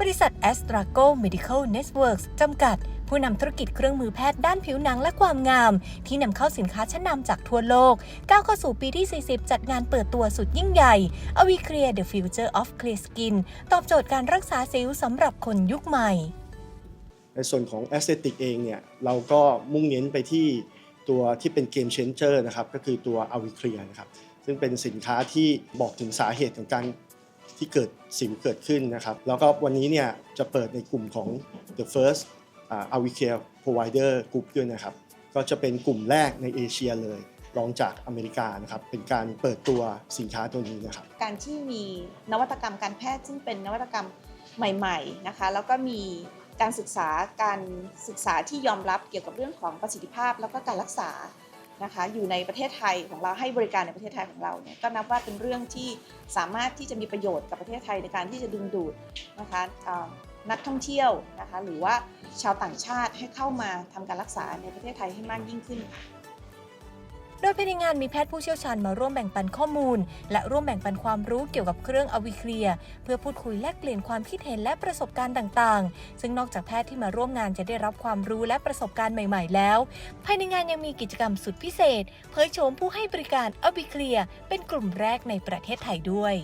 บริษัท a s t r a g o Medical Networks จำกัด ผู้นำธุรกิจเครื่องมือแพทย์ด้านผิวหนังและความงาม ที่นำเข้าสินค้าชั้นนำจากทั่วโลก ก้าวเข้าสู่ปีที่ 40 จัดงานเปิดตัวสุดยิ่งใหญ่ a v i c l e a r The Future of Clear Skin ตอบโจทย์การรักษาสิวสำหรับคนยุคใหม่ ในส่วนของ Aesthetic เองเนี่ยเราก็มุ่งเน้นไปที่ตัวที่เป็น Game Changer นะครับก็คือตัว a v i c l e a r นะครับซึ่งเป็นสินค้าที่บอกถึงสาเหตุของการ ที่เกิดสิวเกิดขึ้นนะครับ แล้วก็วันนี้เนี่ยจะเปิดในกลุ่มของ The First a v i c a r Provider Group ด้วยนะครับ ก็จะเป็นกลุ่มแรกในเอเชียเลยรองจากอเมริกานะครับเป็นการเปิดตัวสินค้าตัวนี้นะครับ การที่มีนวัตกรรมการแพทย์ซึ่งเป็นนวัตกรรมใหม่ๆนะคะแล้วก็มีการศึกษาการศึกษาที่ยอมรับเกี่ยวกับเรื่องของประสิทธิภาพ แล้วก็การรักษา นะคะอยู่ในประเทศไทยของเราให้บริการในประเทศไทยของเราเนี่ยก็นับว่าเป็นเรื่องที่สามารถที่จะมีประโยชน์กับประเทศไทยในการที่จะดึงดูดนะคะนักท่องเที่ยวนะคะหรือว่าชาวต่างชาติให้เข้ามาทำการรักษาในประเทศไทยให้มากยิ่งขึ้น โดยภายในงานมีแพทย์ผู้เชี่ยวชาญมาร่วมแบ่งปันข้อมูล และร่วมแบ่งปันความรู้เกี่ยวกับเครื่องอวิเคลียเพื่อพูดคุยแลกเปลี่ยนความคิดเห็นและประสบการณ์ต่างๆ ซึ่งนอกจากแพทย์ที่มาร่วมงานจะได้รับความรู้และประสบการณ์ใหม่ ๆ แล้ว ภายในงานยังมีกิจกรรมสุดพิเศษ เผยโฉมผู้ให้บริการอวิเคลียเป็นกลุ่มแรกในประเทศไทยด้วย